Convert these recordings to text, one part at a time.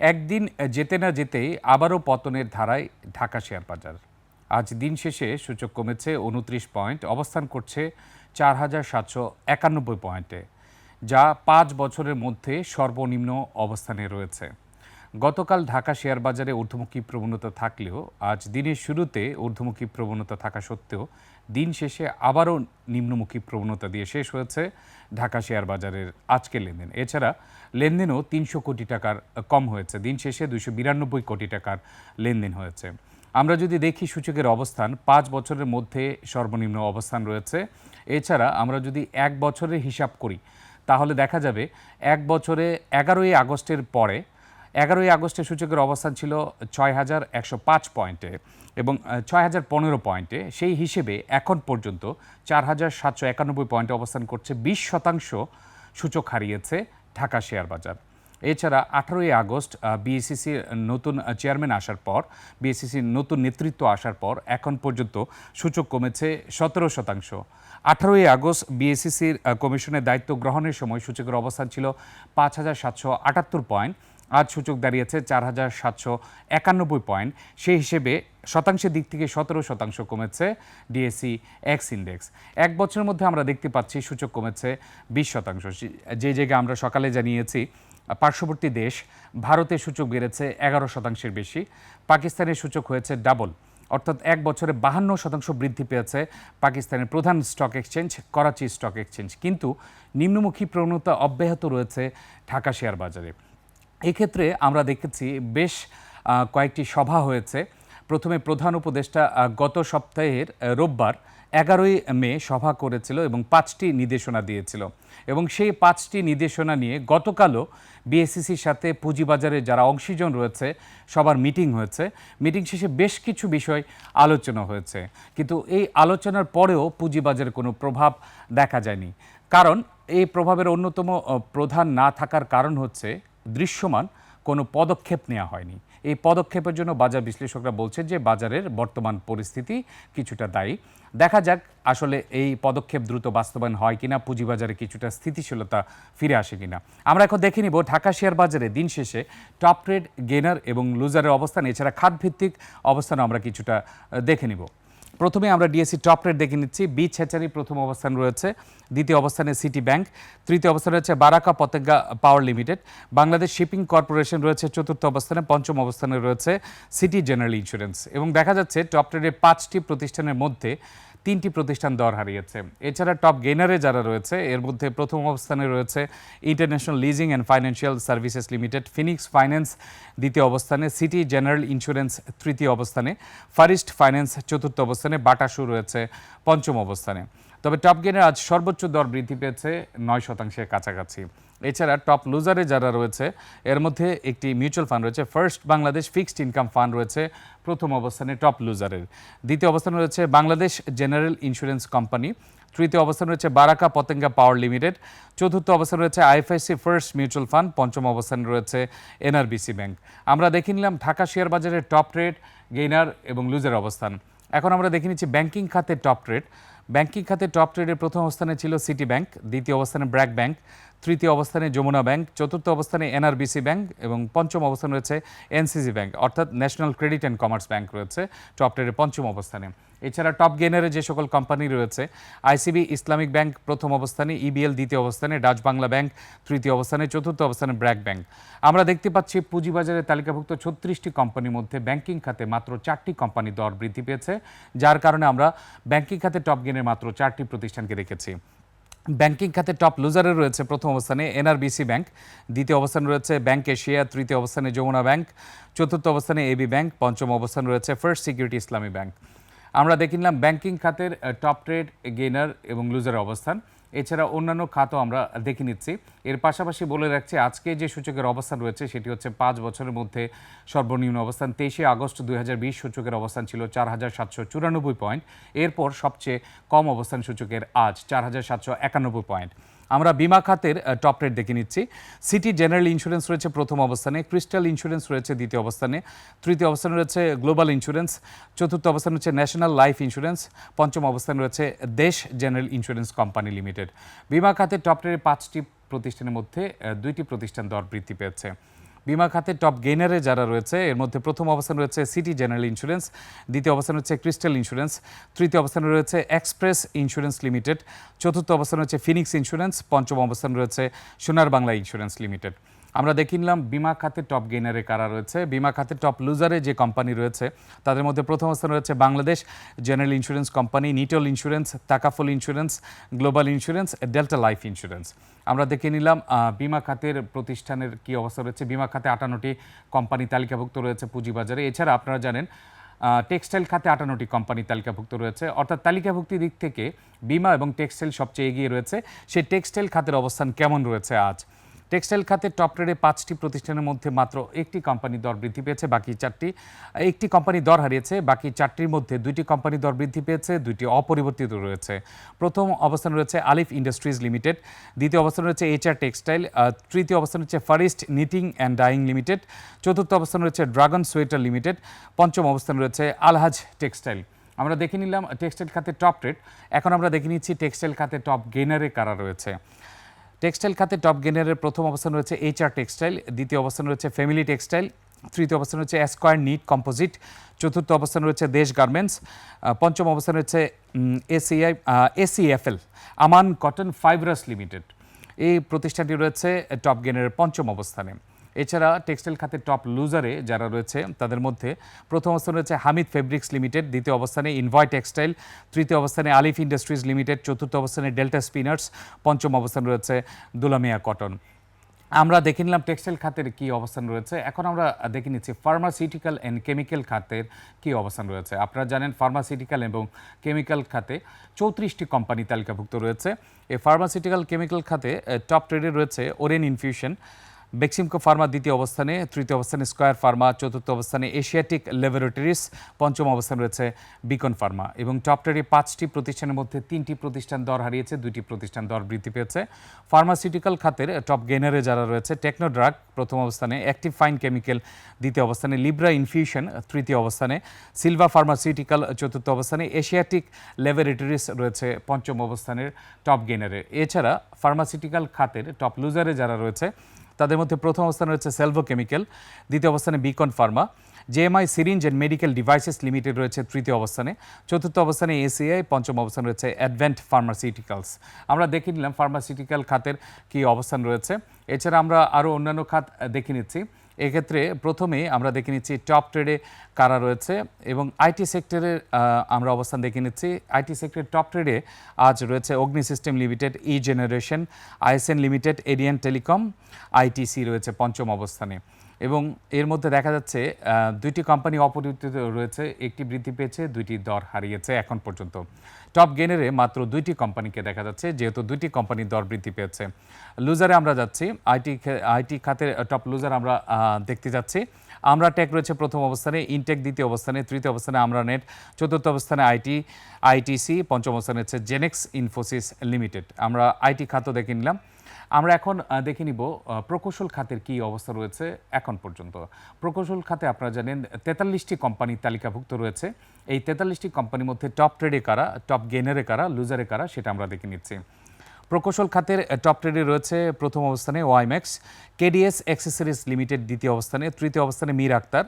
একদিন যেতে না যেতেই আবারও পতনের ধারায় ঢাকা শেয়ার বাজার। আজ দিন শেষে সূচক কমেছে উনত্রিশ পয়েন্ট, অবস্থান করছে চার হাজার সাতশো একানব্বই পয়েন্টে, যা পাঁচ বছরের মধ্যে সর্বনিম্ন অবস্থানে রয়েছে। গতকাল ঢাকা শেয়ার বাজারে ঊর্ধ্বমুখী প্রবণতা থাকলেও আজ দিনের শুরুতে ঊর্ধ্বমুখী প্রবণতা থাকা সত্ত্বেও দিন শেষে আবারও নিম্নমুখী প্রবণতা দিয়ে শেষ হয়েছে ঢাকা শেয়ার বাজারের আজকের লেনদেন। এছাড়া লেনদেনও তিনশো কোটি টাকার কম হয়েছে। দিন শেষে দুশো বিরানব্বই কোটি টাকার লেনদেন হয়েছে। আমরা যদি দেখি সূচকের অবস্থান, পাঁচ বছরের মধ্যে সর্বনিম্ন অবস্থান রয়েছে। এছাড়া আমরা যদি এক বছরের হিসাব করি, তাহলে দেখা যাবে এক বছরে এগারোই আগস্টের পরে এগারোই আগস্টে সূচকের অবস্থান ছিল ছয় হাজার একশো পাঁচ পয়েন্টে এবং ছয় হাজার পনেরো পয়েন্টে। সেই হিসেবে এখন পর্যন্ত চার হাজার সাতশো একানব্বই পয়েন্টে অবস্থান করছে, বিশ শতাংশ সূচক হারিয়েছে ঢাকা শেয়ার বাজার। এছাড়া আঠারোই আগস্ট বিএসিসির নতুন চেয়ারম্যান আসার পর বিএসিসির নতুন নেতৃত্ব আসার পর এখন পর্যন্ত সূচক কমেছে সতেরো শতাংশ। আঠারোই আগস্ট বিএসিসির কমিশনের দায়িত্ব গ্রহণের সময় সূচকের অবস্থান ছিল পাঁচ হাজার সাতশো আটাত্তর পয়েন্ট। আজ সূচক দাঁড়িয়েছে চার হাজার সাতশো একানব্বই পয়েন্ট। সেই হিসেবে শতাংশের দিক থেকে সতেরো শতাংশ কমেছে ডিএসসি এক্স ইন্ডেক্স। এক বছরের মধ্যে আমরা দেখতে পাচ্ছি সূচক কমেছে বিশ শতাংশ। যে জায়গায় আমরা সকালে জানিয়েছি, পার্শ্ববর্তী দেশ ভারতের সূচক বেড়েছে এগারো শতাংশের বেশি, পাকিস্তানের সূচক হয়েছে ডাবল। অর্থাৎ এক বছরে বাহান্ন শতাংশ বৃদ্ধি পেয়েছে পাকিস্তানের প্রধান stock exchange, Karachi stock exchange. কিন্তু নিম্নমুখী প্রবণতা অব্যাহত রয়েছে ঢাকা শেয়ার বাজারে। এক্ষেত্রে আমরা দেখেছি বেশ কয়েকটি সভা হয়েছে। প্রথমে প্রধান উপদেষ্টা গত সপ্তাহের রোববার এগারোই মে সভা করেছিল এবং পাঁচটি নির্দেশনা দিয়েছিল। এবং সেই পাঁচটি নির্দেশনা নিয়ে গতকালও বিএসসিসির সাথে পুঁজিবাজারে যারা অংশীজন রয়েছে, সবার মিটিং হয়েছে। মিটিং শেষে বেশ কিছু বিষয় আলোচনা হয়েছে। কিন্তু এই আলোচনার পরেও পুঁজিবাজারে কোনো প্রভাব দেখা যায়নি। কারণ এই প্রভাবের অন্যতম প্রধান না থাকার কারণ হচ্ছে দৃশ্যমান কোনো পদক্ষেপ নেওয়া হয়নি। এই পদক্ষেপের জন্য বাজার বিশ্লেষকরা বলছেন যে বাজারের বর্তমান পরিস্থিতি কিছুটা দায়ী। দেখা যাক আসলে এই পদক্ষেপ দ্রুত বাস্তবায়ন হয় কিনা, পুঁজিবাজারে কিছুটা স্থিতিশীলতা ফিরে আসে কিনা। আমরা এখন দেখে নিব ঢাকা শেয়ার বাজারে দিন শেষে টপ ট্রেড গেনার এবং লুজারের অবস্থান, এছাড়া খাতভিত্তিক অবস্থানও আমরা কিছুটা দেখে নিব। প্রথমে আমরা ডিএসসি টপ রেট দেখে নিচ্ছি। বি ছেচারি প্রথম অবস্থান রয়েছে। দ্বিতীয় অবস্থানে সিটি ব্যাংক। তৃতীয় অবস্থানে রয়েছে Baraka Patenga power limited. Bangladesh shipping corporation রয়েছে চতুর্থ অবস্থানে, পঞ্চম অবস্থানে রয়েছে সিটি জেনারেল ইন্স্যুরেন্স। এবং দেখা যাচ্ছে টপ রেটের পাঁচটি প্রতিষ্ঠানের মধ্যে তিনটি প্রতিষ্ঠান দর হারিয়েছে। এছাড়া টপ গেনারে যারা রয়েছে, এর মধ্যে প্রথম অবস্থানে রয়েছে international leasing and financial services limited phoenix finance দ্বিতীয় অবস্থানে সিটি জেনারেল ইন্স্যুরেন্স তৃতীয় অবস্থানে ফারিস্ট ফাইন্যান্স চতুর্থ অবস্থানে বাটাসু রয়েছে, পঞ্চম অবস্থানে। তবে টপ গেনের আজ সর্বোচ্চ দর বৃদ্ধি পেয়েছে নয় শতাংশের কাছাকাছি। এছাড়া টপ লুজারে যারা রয়েছে, এর মধ্যে একটি মিউচুয়াল ফান্ড রয়েছে, first Bangladesh fixed income fund রয়েছে, প্রথম অবস্থানে টপ লুজারের। দ্বিতীয় অবস্থানে রয়েছে বাংলাদেশ জেনারেল ইন্স্যুরেন্স কোম্পানি। তৃতীয় অবস্থান রয়েছে বারাকা পতেঙ্গা পাওয়ার লিমিটেড। চতুর্থ অবস্থান রয়েছে আইএফআইসি ফার্স্ট মিউচুয়াল ফান্ড। পঞ্চম অবস্থানে রয়েছে এনআরবিসি ব্যাংক। আমরা দেখে নিলাম ঢাকা শেয়ার বাজারের টপ রেট গেইনার এবং লুজার অবস্থান। এখন আমরা দেখে নিচ্ছি ব্যাংকিং খাতের টপ রেট ব্যাংকিং খাতে টপ ট্রেডের প্রথম অবস্থানে ছিল সিটি ব্যাংক দ্বিতীয় অবস্থানে ব্র্যাক ব্যাংক তৃতীয় অবস্থানে যমুনা ব্যাংক, চতুর্থ অবস্থানে এনআরবিসি ব্যাংক এবং পঞ্চম অবস্থানে রয়েছে এনসিসি ব্যাংক, অর্থাৎ national credit and commerce bank রয়েছে টপ ট্রেডের পঞ্চম অবস্থানে। এছাড়া টপ গেনারে যে সকল কোম্পানি রয়েছে, আইসিবি, ইসলামিক ব্যাংক প্রথম অবস্থানে, ইবিএল দ্বিতীয় অবস্থানে, ডাচ বাংলা ব্যাংক তৃতীয় অবস্থানে, চতুর্থ অবস্থানে ব্র্যাক ব্যাংক। আমরা দেখতে পাচ্ছি পুঁজিবাজারে তালিকাভুক্ত ছত্রিশটি কোম্পানির মধ্যে ব্যাংকিং খাতে মাত্র চারটি কোম্পানি দর বৃদ্ধি পেয়েছে, যার কারণে আমরা ব্যাংকিং খাতে টপ গেনের মাত্র চারটি প্রতিষ্ঠানকে রেখেছি। ব্যাংকিং খাতে টপ লুজারে রয়েছে প্রথম অবস্থানে এনআরবিসি ব্যাংক, দ্বিতীয় অবস্থানে রয়েছে ব্যাংক এশিয়া, তৃতীয় অবস্থানে যমুনা ব্যাংক, চতুর্থ অবস্থানে এবি ব্যাংক, পঞ্চম অবস্থানে রয়েছে ফার্স্ট সিকিউরিটি ইসলামী ব্যাংক। আমরা দেখে নিলাম ব্যাংকিং খাতের টপ ট্রেড গেইনার এবং লুজারের অবস্থান। এছাড়া অন্যান্য খাতও আমরা দেখে নিচ্ছি। এর পাশাপাশি বলে রাখছি, আজকে যে সূচকের অবস্থান রয়েছে, সেটি হচ্ছে পাঁচ বছরের মধ্যে সর্বনিম্ন অবস্থান। তেইশে আগস্ট দুই হাজার বিশ সূচকের অবস্থান ছিল চার হাজার সাতশো চুরানব্বই পয়েন্ট। এরপর সবচেয়ে কম অবস্থান সূচকের আজ চার হাজার সাতশো একানব্বই পয়েন্ট। আমরা বিমা খাতের টপ রেট দেখে নিচ্ছি। সিটি জেনারেল ইন্স্যুরেন্স রয়েছে প্রথম অবস্থানে ক্রিস্টাল ইন্স্যুরেন্স রয়েছে দ্বিতীয় অবস্থানে, তৃতীয় অবস্থানে রয়েছে গ্লোবাল ইন্স্যুরেন্স চতুর্থ অবস্থানে হচ্ছে ন্যাশনাল লাইফ ইন্স্যুরেন্স পঞ্চম অবস্থানে রয়েছে দেশ জেনারেল ইন্স্যুরেন্স কোম্পানি লিমিটেড বিমা খাতের টপ রেটের পাঁচটি প্রতিষ্ঠানের মধ্যে দুইটি প্রতিষ্ঠান দর বৃদ্ধি পেয়েছে। বিমা খাতে টপ গেইনারে যারা রয়েছে, এর মধ্যে প্রথম অবস্থান রয়েছে সিটি জেনারেল ইন্স্যুরেন্স দ্বিতীয় অবস্থান হচ্ছে ক্রিস্টাল ইন্স্যুরেন্স তৃতীয় অবস্থানে রয়েছে এক্সপ্রেস ইন্স্যুরেন্স লিমিটেড চতুর্থ অবস্থান হচ্ছে ফিনিক্স ইন্স্যুরেন্স পঞ্চম অবস্থান রয়েছে সোনার বাংলা ইন্স্যুরেন্স লিমিটেড আমরা দেখে নিলাম বিমা খাতে টপ গেইনারে কারা রয়েছে। বিমা খাতে টপ লুজারে যে কোম্পানি রয়েছে, তাদের মধ্যে প্রথম অবস্থানে রয়েছে Bangladesh general insurance company Nitol insurance Takaful insurance global insurance delta life insurance আমরা দেখে নিলাম বিমা খাতের প্রতিষ্ঠানের কি অবস্থা রয়েছে। বিমা খাতে আটান্নটি কোম্পানি তালিকাভুক্ত রয়েছে পুঁজিবাজারে। এছাড়া আপনারা জানেন টেক্সটাইল খাতে আটান্নটি কোম্পানি তালিকাভুক্ত রয়েছে। অর্থাৎ তালিকাভুক্তি দিক থেকে বিমা এবং টেক্সটাইল সবচেয়ে এগিয়ে রয়েছে। সেই টেক্সটাইল খাতের অবস্থান কেমন রয়েছে আজ? টেক্সটাইল খাতের টপ রেটে পাঁচটি প্রতিষ্ঠানের মধ্যে মাত্র একটি কোম্পানি দর বৃদ্ধি পেয়েছে, বাকি চারটি, একটি কোম্পানি দর হারিয়েছে, বাকি চারটির মধ্যে দুইটি কোম্পানি দর বৃদ্ধি পেয়েছে, দুইটি অপরিবর্তিত রয়েছে। প্রথম অবস্থান রয়েছে আলিফ ইন্ডাস্ট্রিজ লিমিটেড, দ্বিতীয় অবস্থান রয়েছে এইচআর টেক্সটাইল তৃতীয় অবস্থান রয়েছে far east knitting and dyeing limited, চতুর্থ অবস্থান রয়েছে ড্রাগন সোয়েটার লিমিটেড, পঞ্চম অবস্থান রয়েছে আলহাজ টেক্সটাইল। আমরা দেখে নিলাম টেক্সটাইল খাতে টপ রেট এখন আমরা দেখে নিচ্ছি টেক্সটাইল খাতে টপ গেনারে কারা রয়েছে। টেক্সটাইল খাতে টপ গেনারের প্রথম অবস্থান রয়েছে এইচআর টেক্সটাইল, দ্বিতীয় অবস্থান রয়েছে ফ্যামিলি টেক্সটাইল, তৃতীয় অবস্থান রয়েছে অ্যাসকোয়ার নিট কম্পোজিট, চতুর্থ অবস্থান রয়েছে দেশ গার্মেন্টস পঞ্চম অবস্থান রয়েছে ACI ACFL, Aman cotton fibrous limited. এই প্রতিষ্ঠানটি রয়েছে টপ গেনারের পঞ্চম অবস্থানে। এছাড়া টেক্সটাইল খাতের টপ লুজারে যারা রয়েছে, তাদের মধ্যে প্রথম অবস্থানে রয়েছে হামিদ ফেব্রিক্স লিমিটেড দ্বিতীয় অবস্থানে ইনভয় টেক্সটাইল তৃতীয় অবস্থানে আলিফ ইন্ডাস্ট্রিজ লিমিটেড চতুর্থ অবস্থানে ডেল্টা স্পিনার্স পঞ্চম অবস্থানে রয়েছে দুলামিয়া কটন আমরা দেখে নিলাম টেক্সটাইল খাতের কি অবস্থান রয়েছে। এখন আমরা দেখে নিচ্ছি ফার্মাসিউটিক্যাল অ্যান্ড কেমিক্যাল খাতের কি অবস্থান রয়েছে। আপনারা জানেন ফার্মাসিউটিক্যাল এবং কেমিক্যাল খাতে চৌত্রিশটি কোম্পানি তালিকাভুক্ত রয়েছে। এই ফার্মাসিউটিক্যাল কেমিক্যাল খাতে টপ ট্রেডে রয়েছে ওরেন ইনফিউশন বেক্সিমকো ফার্মা দ্বিতীয় অবস্থানে, তৃতীয় অবস্থানে স্কয়ার ফার্মা, চতুর্থ অবস্থানে এশিয়াটিক ল্যাবরেটরিজ, পঞ্চম অবস্থানে রয়েছে বিকন ফার্মা। এবং টপ পাঁচটি প্রতিষ্ঠানের মধ্যে তিনটি প্রতিষ্ঠান দর হারিয়েছে, দুইটি প্রতিষ্ঠান দর বৃদ্ধি পেয়েছে। ফার্মাসিউটিক্যাল খাতের টপ গেনারে যারা রয়েছে, টেকনোড্রাগ প্রথম অবস্থানে, অ্যাক্টিভ ফাইন কেমিক্যাল দ্বিতীয় অবস্থানে, লিব্রা ইনফিউশন তৃতীয় অবস্থানে, সিলভা ফার্মাসিউটিক্যাল চতুর্থ অবস্থানে, এশিয়াটিক ল্যাবরেটরিজ রয়েছে পঞ্চম অবস্থানের টপ গেনারে এছাড়া ফার্মাসিউটিক্যাল খাতের টপ লুজারে যারা রয়েছে তাদের মধ্যে প্রথম অবস্থানে রয়েছে সেলভো কেমিক্যাল দ্বিতীয় অবস্থানে beacon pharma JMI syringe and medical devices limited রয়েছে তৃতীয় অবস্থানে, চতুর্থ অবস্থানে এসিআই পঞ্চম অবস্থান রয়েছে অ্যাডভেন্ট ফার্মাসিউটিক্যালস আমরা দেখে নিলাম ফার্মাসিউটিক্যাল খাতের কি অবস্থান রয়েছে। এছাড়া আমরা আরও অন্যান্য খাত দেখে নিচ্ছি। এক্ষেত্রে প্রথমেই আমরা দেখে নিচ্ছি টপ ট্রেডে কারা রয়েছে এবং আইটি সেক্টরের আমরা অবস্থান দেখে নিচ্ছি। আইটি সেক্টরের টপ ট্রেডে আজ রয়েছে Agni system limited e generation ISN limited ADN telecom ITC রয়েছে পঞ্চম অবস্থানে। এবং এর মধ্যে দেখা যাচ্ছে দুইটি কোম্পানি অপরিবর্তিত রয়েছে, একটি বৃদ্ধি পেয়েছে, দুইটি দর হারিয়েছে এখন পর্যন্ত। টপ গেনারে মাত্র দুইটি কোম্পানিকে দেখা যাচ্ছে, যেহেতু দুইটি কোম্পানির দর বৃদ্ধি পেয়েছে। লুজারে আমরা যাচ্ছি আইটি আইটি খাতের টপ লুজার আমরা দেখতে যাচ্ছি। আমরা টেক রয়েছে প্রথম অবস্থানে ইনটেক দ্বিতীয় অবস্থানে, তৃতীয় অবস্থানে আমরা নেট চতুর্থ অবস্থানে আইটি আইটিসি পঞ্চম অবস্থানে হচ্ছে জেনেক্স ইনফোসিস লিমিটেড আমরা আইটি খাতও দেখে নিলাম। আমরা এখন দেখে নিব প্রকৌশল খাতের কি অবস্থা রয়েছে এখন পর্যন্ত। প্রকৌশল খাতে আপনারা জানেন, তেতাল্লিশটি কোম্পানি তালিকাভুক্ত রয়েছে। এই তেতাল্লিশটি কোম্পানির মধ্যে টপ ট্রেডে কারা টপ গেনারে কারা লুজারে কারা, সেটা আমরা দেখে নিচ্ছি। প্রকৌশল খাতের টপ ট্রেডে রয়েছে প্রথম অবস্থানে ওয়াইম্যাক্স কেডিএস অ্যাক্সেসরিজ লিমিটেড দ্বিতীয় অবস্থানে, তৃতীয় অবস্থানে মীর আক্তার,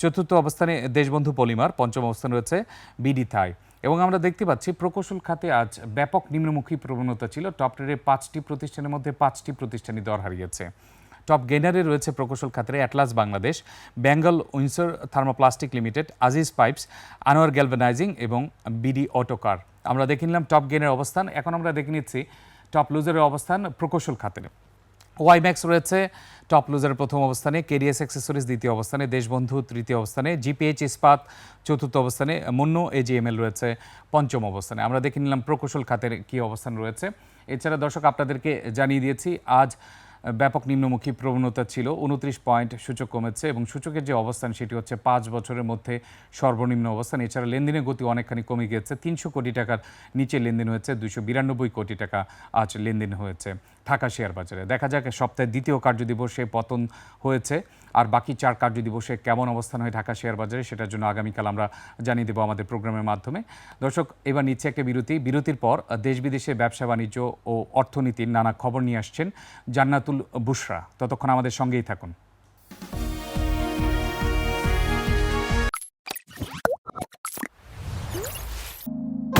চতুর্থ অবস্থানে দেশবন্ধু পলিমার, পঞ্চম অবস্থানে রয়েছে বিডি থাই এবং আমরা দেখতে পাচ্ছি প্রকৌশল খাতে আজ ব্যাপক নিম্নমুখী প্রবণতা ছিল। টপ ট্রেডে পাঁচটি প্রতিষ্ঠানের মধ্যে পাঁচটি প্রতিষ্ঠানই দর হারিয়েছে। টপ গেনারে রয়েছে প্রকৌশল খাতের atlas Bangladesh, Bengal Windsor thermoplastic limited, Aziz pipes, Anwar galvanising এবং বিডি অটোকার। আমরা দেখে নিলাম টপ গেনের অবস্থান। এখন আমরা দেখে নিচ্ছি টপ লুজারের অবস্থান প্রকৌশল খাতের। ওয়াইম্যাক্স রয়েছে। টপ লুজারের প্রথম অবস্থানে, কেডিএস অ্যাক্সেসরিজ দ্বিতীয় অবস্থানে, দেশবন্ধু তৃতীয় অবস্থানে, জিপিএইচ, ইস্পাত চতুর্থ অবস্থানে, মুন্নু, এজিএমএল রয়েছে পঞ্চম অবস্থানে। আমরা দেখে নিলাম প্রকৌশল খাতের কী অবস্থান রয়েছে। এছাড়া দর্শক, আপনাদেরকে জানিয়ে দিয়েছি, আজ ব্যাপক নিম্নমুখী প্রবণতা ছিল, উনত্রিশ পয়েন্ট সূচক কমেছে এবং সূচকের যে অবস্থান সেটি হচ্ছে পাঁচ বছরের মধ্যে সর্বনিম্ন অবস্থান। এছাড়া লেনদেনের গতি অনেকখানি কমে গিয়েছে, তিনশো কোটি টাকার নিচে লেনদেন হয়েছে দুশো বিরানব্বই কোটি টাকা আজ লেনদেন হয়েছে। ঢাকা শেয়ার বাজারে। দেখা যাক, সপ্তাহের দ্বিতীয় কার্যদিবসে পতন হয়েছে। আর বাকি চার কার্যদিবসে কেমন অবস্থান হয় ঢাকা শেয়ার বাজারে, সেটার জন্য আগামীকাল আমরা জানিয়ে দেবো আমাদের প্রোগ্রামের মাধ্যমে। দর্শক, এবার নিচ্ছে একটা বিরতি। বিরতির পর, দেশ বিদেশে ব্যবসা বাণিজ্য ও অর্থনীতির নানা খবর নিয়ে আসছেন জান্নাতুল বুশরা। ততক্ষণ আমাদের সঙ্গেই থাকুন।